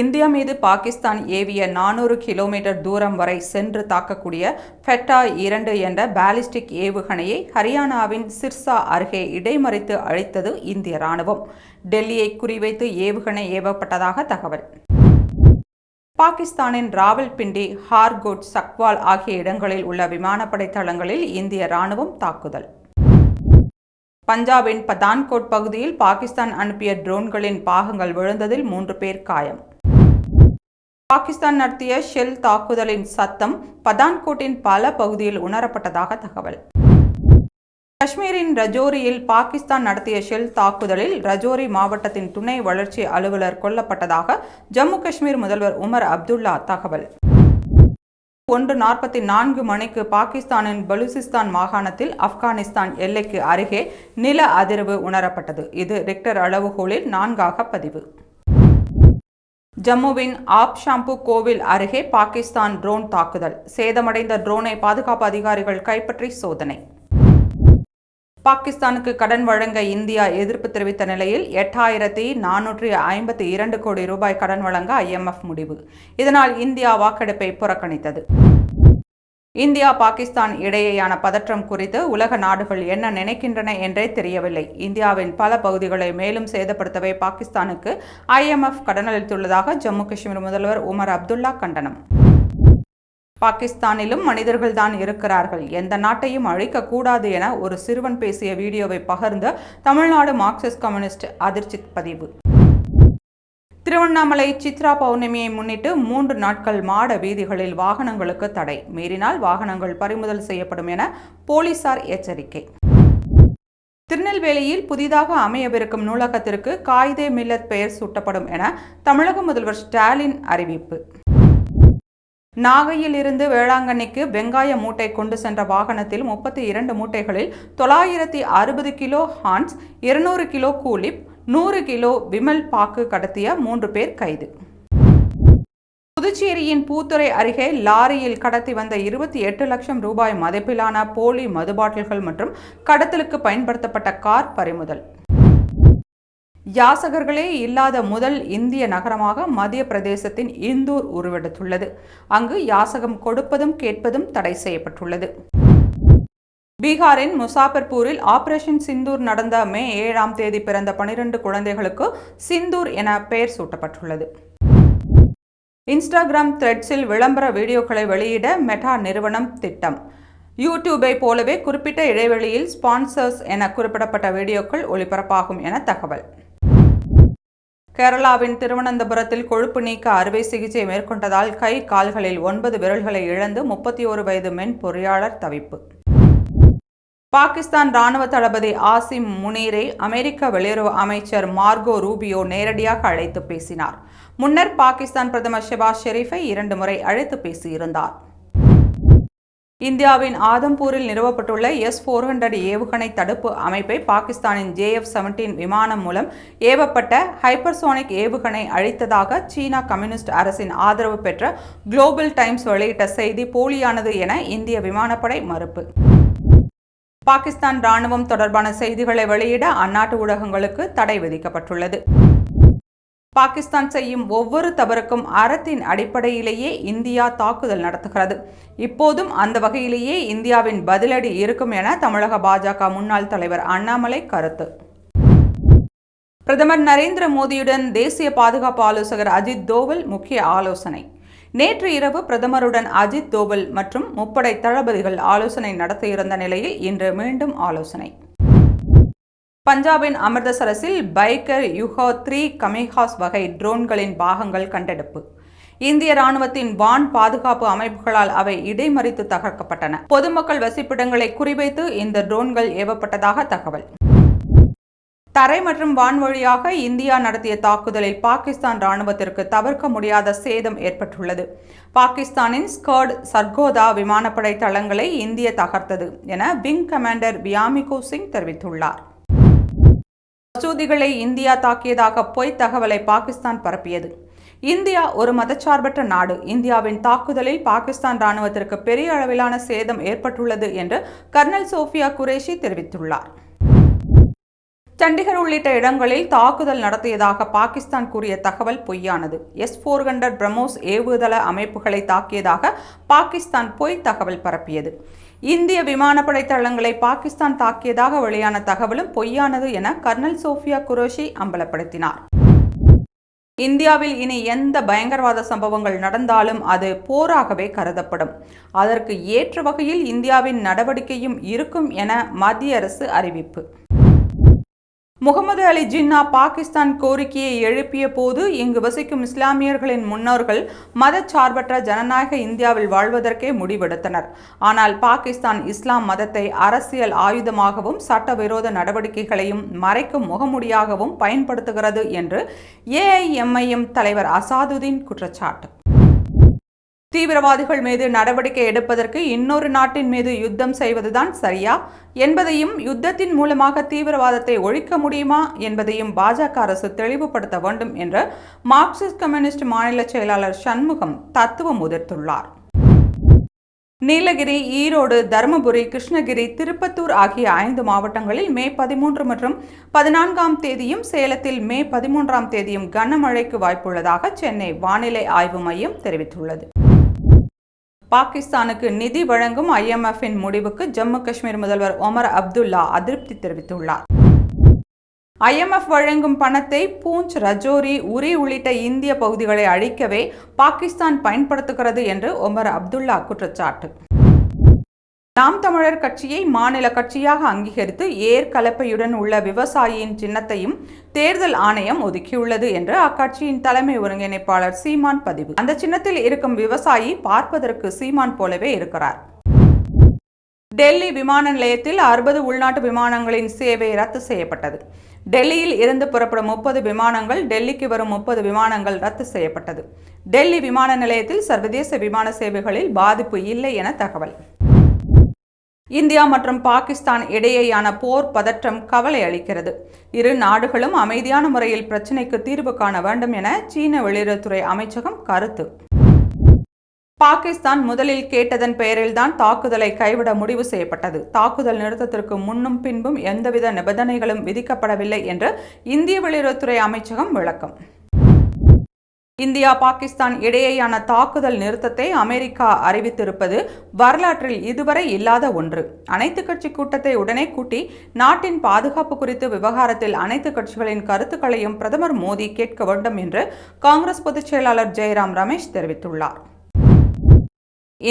India மீது பாகிஸ்தான் ஏவிய நானூறு கிலோமீட்டர் தூரம் வரை சென்று தாக்கக்கூடிய ஃபெட்டா இரண்டு என்ற பாலிஸ்டிக் ஏவுகணையை ஹரியானாவின் சிர்சா அருகே இடைமறித்து அழித்தது இந்திய ராணுவம். டெல்லியை குறிவைத்து ஏவுகணை ஏவப்பட்டதாக தகவல். பாகிஸ்தானின் ராவல்பிண்டி ஹார்கோட் சக்வால் ஆகிய இடங்களில் உள்ள விமானப்படை தளங்களில் இந்திய ராணுவம் தாக்குதல். பஞ்சாபின் பதான்கோட் பகுதியில் பாகிஸ்தான் அனுப்பிய ட்ரோன்களின் பாகங்கள் விழுந்ததில் மூன்று பேர் காயம். பாகிஸ்தான் நடத்திய ஷெல் தாக்குதலின் சத்தம் பதான்கோட்டின் பல பகுதியில் உணரப்பட்டதாக தகவல். காஷ்மீரின் ரஜோரியில் பாகிஸ்தான் நடத்திய ஷெல் தாக்குதலில் ரஜோரி மாவட்டத்தின் துணை வளர்ச்சி அலுவலர் கொல்லப்பட்டதாக ஜம்மு காஷ்மீர் முதல்வர் உமர் அப்துல்லா தகவல். ஒன்று நாற்பத்தி நான்கு மணிக்கு பாகிஸ்தானின் பலூசிஸ்தான் மாகாணத்தில் ஆப்கானிஸ்தான் எல்லைக்கு அருகே நில அதிர்வு உணரப்பட்டது. இது ரிக்டர் அளவுகோலில் நான்காக பதிவு. ஜம்முவின் ஆப் ஷாம்பு கோவில் அருகே பாகிஸ்தான் ட்ரோன் தாக்குதல். சேதமடைந்த ட்ரோனை பாதுகாப்பு அதிகாரிகள் கைப்பற்றி சோதனை. பாகிஸ்தானுக்கு கடன் வழங்க இந்தியா எதிர்ப்பு தெரிவித்த நிலையில் எட்டாயிரத்தி நானூற்றி ஐம்பத்தி இரண்டு கோடி ரூபாய் கடன் வழங்க ஐஎம்எஃப் முடிவு. இதனால் இந்தியா வாக்கெடுப்பை புறக்கணித்தது. இந்தியா பாகிஸ்தான் இடையேயான பதற்றம் குறித்து உலக நாடுகள் என்ன நினைக்கின்றன என்றே தெரியவில்லை. இந்தியாவின் பல பகுதிகளை மேலும் சேதப்படுத்தவே பாகிஸ்தானுக்கு ஐஎம்எஃப் கடனளித்துள்ளதாக ஜம்மு காஷ்மீர் முதல்வர் உமர் அப்துல்லா கண்டனம். பாகிஸ்தானிலும் மனிதர்கள்தான் இருக்கிறார்கள். எந்த நாட்டையும் அழிக்கக்கூடாது என ஒரு சிறுவன் பேசிய வீடியோவை பகிர்ந்து தமிழ்நாடு மார்க்சிஸ்ட் கம்யூனிஸ்ட் அதிர்ச்சி பதிவு. திருவண்ணாமலை சித்ரா பௌர்ணமியை முன்னிட்டு மூன்று நாட்கள் மாட வீதிகளில் வாகனங்களுக்கு தடை. மீறினால் வாகனங்கள் பறிமுதல் செய்யப்படும் என போலீசார் எச்சரிக்கை. திருநெல்வேலியில் புதிதாக அமையவிருக்கும் நூலகத்திற்கு காயிதே மில்லத் பெயர் சூட்டப்படும் என தமிழக முதல்வர் ஸ்டாலின் அறிவிப்பு. நாகையில் இருந்து வேளாங்கண்ணிக்கு வெங்காய மூட்டை கொண்டு சென்ற வாகனத்தில் முப்பத்தி இரண்டு மூட்டைகளில் தொள்ளாயிரத்தி அறுபது கிலோ ஹான்ஸ் இருநூறு கிலோ கூலிப் நூறு கிலோ விமல் பாக்கு கடத்திய மூன்று பேர் கைது. புதுச்சேரியின் பூத்துறை அருகே லாரியில் கடத்தி வந்த இருபத்தி எட்டு லட்சம் ரூபாய் மதிப்பிலான போலி மது பாட்டில்கள் மற்றும் கடத்தலுக்கு பயன்படுத்தப்பட்ட கார் பறிமுதல். யாசகர்களே இல்லாத முதல் இந்திய நகரமாக மத்திய பிரதேசத்தின் இந்தூர் உருவெடுத்துள்ளது. அங்கு யாசகம் கொடுப்பதும் கேட்பதும் தடை செய்யப்பட்டுள்ளது. பீகாரின் முசாபர்பூரில் ஆபரேஷன் சிந்தூர் நடந்த மே ஏழாம் தேதி பிறந்த பனிரெண்டு குழந்தைகளுக்கு சிந்தூர் என பெயர் சூட்டப்பட்டுள்ளது. இன்ஸ்டாகிராம் த்ரெட்ஸில் விளம்பர வீடியோக்களை வெளியிட மெட்டா நிறுவனம் திட்டம். யூடியூபை போலவே குறிப்பிட்ட இடைவெளியில் ஸ்பான்சர்ஸ் என குறிப்பிடப்பட்ட வீடியோக்கள் ஒளிபரப்பாகும் என தகவல். கேரளாவின் திருவனந்தபுரத்தில் கொழுப்பு நீக்க அறுவை சிகிச்சை மேற்கொண்டதால் கை கால்களில் ஒன்பது விரல்களை இழந்து முப்பத்தி ஒரு வயது மென் பொறியாளர் தவிப்பு. பாகிஸ்தான் ராணுவ தளபதி ஆசிம் முனீரை அமெரிக்க வெளியுறவு அமைச்சர் மார்கோ ரூபியோ நேரடியாக அழைத்து பேசினார். முன்னர் பாகிஸ்தான் பிரதமர் ஷெபாஸ் ஷெரீஃபை இரண்டு முறை அழைத்து பேசியிருந்தார். இந்தியாவின் ஆதம்பூரில் நிறுவப்பட்டுள்ள எஸ் ஃபோர் ஹண்ட்ரட் ஏவுகணை தடுப்பு அமைப்பை பாகிஸ்தானின் ஜேஎஃப் செவன்டீன் விமானம் மூலம் ஏவப்பட்ட ஹைப்பர்சோனிக் ஏவுகணை அழித்ததாக சீனா கம்யூனிஸ்ட் அரசின் ஆதரவு பெற்ற குளோபல் டைம்ஸ் வெளியிட்ட செய்தி போலியானது என இந்திய விமானப்படை மறுப்பு. பாகிஸ்தான் ராணுவம் தொடர்பான செய்திகளை வெளியிட அந்நாட்டு ஊடகங்களுக்கு தடை விதிக்கப்பட்டுள்ளது. பாகிஸ்தான் செய்யும் ஒவ்வொரு தவறுக்கும் அறத்தின் அடிப்படையிலேயே இந்தியா தாக்குதல் நடத்துகிறது. இப்போதும் அந்த வகையிலேயே இந்தியாவின் பதிலடி இருக்கும் என தமிழக பாஜக முன்னாள் தலைவர் அண்ணாமலை கருத்து. பிரதமர் நரேந்திர மோடியுடன் தேசிய பாதுகாப்பு ஆலோசகர் அஜித் தோவல் முக்கிய ஆலோசனை. நேற்று இரவு பிரதமருடன் அஜித் தோவல் மற்றும் முப்படை தளபதிகள் ஆலோசனை நடத்தியிருந்த நிலையில் இன்று மீண்டும் ஆலோசனை. பஞ்சாபின் அமிர்தசரஸில் பைக்கர் யுகோ த்ரீ கமிஹாஸ் வகை ட்ரோன்களின் பாகங்கள் கண்டெடுப்பு. இந்திய ராணுவத்தின் வான் பாதுகாப்பு அமைப்புகளால் அவை இடைமறித்து தகர்க்கப்பட்டன. பொதுமக்கள் வசிப்பிடங்களை குறிவைத்து இந்த ட்ரோன்கள் ஏவப்பட்டதாக தகவல். தரை மற்றும் வான்வழியாக இந்தியா நடத்திய தாக்குதலில் பாகிஸ்தான் ராணுவத்திற்கு தவிர்க்க முடியாத சேதம் ஏற்பட்டுள்ளது. பாகிஸ்தானின் ஸ்கர்ட் சர்கோதா விமானப்படை தளங்களை இந்திய தகர்த்தது என விங் கமாண்டர் வியாமிகோ சிங் தெரிவித்துள்ளார். மசூதிகளை இந்தியா தாக்கியதாக பொய் தகவலை பாகிஸ்தான் பரப்பியது. இந்தியா ஒரு மதச்சார்பற்ற நாடு. இந்தியாவின் தாக்குதலில் பாகிஸ்தான் ராணுவத்திற்கு பெரிய அளவிலான சேதம் ஏற்பட்டுள்ளது என்று கர்னல் சோஃபியா குரேஷி தெரிவித்துள்ளார். சண்டிகர் உள்ளிட்ட இடங்களில் தாக்குதல் நடத்தியதாக பாகிஸ்தான் கூறிய தகவல் பொய்யானது. எஸ் ஃபோர் ஹண்ட்ரட் பிரமோஸ் ஏவுதள அமைப்புகளை தாக்கியதாக பாகிஸ்தான் பொய் தகவல் பரப்பியது. இந்திய விமானப்படை தளங்களை பாகிஸ்தான் தாக்கியதாக வெளியான தகவலும் பொய்யானது என கர்னல் சோஃபியா குரோஷி அம்பலப்படுத்தினார். இந்தியாவில் இனி எந்த பயங்கரவாத சம்பவங்கள் நடந்தாலும் அது போராகவே கருதப்படும். அதற்கு ஏற்ற வகையில் இந்தியாவின் நடவடிக்கையும் இருக்கும் என மத்திய அரசு அறிவிப்பு. முகமது அலி ஜின்னா பாகிஸ்தான் கோரிக்கையை எழுப்பிய போது இங்கு வசிக்கும் இஸ்லாமியர்களின் முன்னோர்கள் மதச்சார்பற்ற ஜனநாயக இந்தியாவில் வாழ்வதற்கே முடிவெடுத்தனர். ஆனால் பாகிஸ்தான் இஸ்லாம் மதத்தை அரசியல் ஆயுதமாகவும் சட்டவிரோத நடவடிக்கைகளையும் மறைக்கும் முகமுடியாகவும் பயன்படுத்துகிறது என்று ஏஐஎம்ஐஎம் தலைவர் அசாதுதீன் குற்றச்சாட்டு. தீவிரவாதிகள் மீது நடவடிக்கை எடுப்பதற்கு இன்னொரு நாட்டின் மீது யுத்தம் செய்வதுதான் சரியா? என்பதையும் யுத்தத்தின் மூலமாக தீவிரவாதத்தை ஒழிக்க முடியுமா? என்பதையும் பாஜக அரசு தெளிவுபடுத்த வேண்டும் என்று மார்க்சிஸ்ட் கம்யூனிஸ்ட் மாநில செயலாளர் சண்முகம் தத்துவம் உதிர்த்துள்ளார். நீலகிரி ஈரோடு தருமபுரி கிருஷ்ணகிரி திருப்பத்தூர் ஆகிய ஐந்து மாவட்டங்களில் மே பதிமூன்று மற்றும் பதினான்காம் தேதியும் சேலத்தில் மே பதிமூன்றாம் தேதியும் கனமழைக்கு வாய்ப்புள்ளதாக சென்னை வானிலை ஆய்வு மையம் தெரிவித்துள்ளது. பாகிஸ்தானுக்கு நிதி வழங்கும் ஐஎம்எஃப்பின் முடிவுக்கு ஜம்மு காஷ்மீர் முதல்வர் ஒமர் அப்துல்லா அதிருப்தி தெரிவித்துள்ளார். ஐஎம்எஃப் வழங்கும் பணத்தை பூஞ்ச் ரஜோரி உரி உள்ளிட்ட இந்திய பகுதிகளை அழிக்கவே பாகிஸ்தான் பயன்படுத்துகிறது என்று ஒமர் அப்துல்லா குற்றச்சாட்டு. நாம் தமிழர் கட்சியை மாநில கட்சியாக அங்கீகரித்து ஏர் கலப்பையுடன் உள்ள விவசாயியின் சின்னத்தையும் தேர்தல் ஆணையம் ஒதுக்கியுள்ளது என்று அக்கட்சியின் தலைமை ஒருங்கிணைப்பாளர் சீமான் பதிவு. அந்த சின்னத்தில் இருக்கும் விவசாயி பார்ப்பதற்கு சீமான் போலவே இருக்கிறார். டெல்லி விமான நிலையத்தில் அறுபது உள்நாட்டு விமானங்களின் சேவை ரத்து செய்யப்பட்டது. டெல்லியில் இருந்து புறப்படும் முப்பது விமானங்கள் டெல்லிக்கு வரும் முப்பது விமானங்கள் ரத்து செய்யப்பட்டது. டெல்லி விமான நிலையத்தில் சர்வதேச விமான சேவைகளில் பாதிப்பு இல்லை என தகவல். இந்தியா மற்றும் பாகிஸ்தான் இடையேயான போர் பதற்றம் கவலை அளிக்கிறது. இரு நாடுகளும் அமைதியான முறையில் பிரச்சினைக்கு தீர்வு காண வேண்டும் என சீன வெளியுறவுத்துறை அமைச்சகம் கருத்து. பாகிஸ்தான் முதலில் கேட்டதன் பெயரில்தான் தாக்குதலை கைவிட முடிவு செய்யப்பட்டது. தாக்குதல் நிறுத்தத்திற்கு முன்னும் பின்பும் எந்தவித நிபந்தனைகளும் விதிக்கப்படவில்லை என்று இந்திய வெளியுறவுத்துறை அமைச்சகம் விளக்கம். இந்தியா பாகிஸ்தான் இடையேயான தாக்குதல் நிறுத்தத்தை அமெரிக்கா அறிவித்திருப்பது வரலாற்றில் இதுவரை இல்லாத ஒன்று. அனைத்து கட்சி கூட்டத்தை உடனே கூட்டி நாட்டின் பாதுகாப்பு குறித்து விவகாரத்தில் அனைத்து கட்சிகளின் கருத்துக்களையும் பிரதமர் மோடி கேட்க வேண்டும் என்று காங்கிரஸ் பொதுச் செயலாளர் ஜெயராம் ரமேஷ் தெரிவித்துள்ளார்.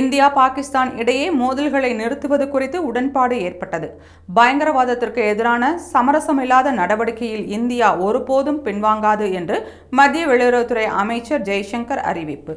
இந்தியா பாகிஸ்தான் இடையே மோதல்களை நிறுத்துவது குறித்து உடன்பாடு ஏற்பட்டது. பயங்கரவாதத்திற்கு எதிரான சமரசமில்லாத நடவடிக்கையில் இந்தியா ஒருபோதும் பின்வாங்காது என்று மத்திய வெளியுறவுத்துறை அமைச்சர் ஜெய்சங்கர் அறிவிப்பு.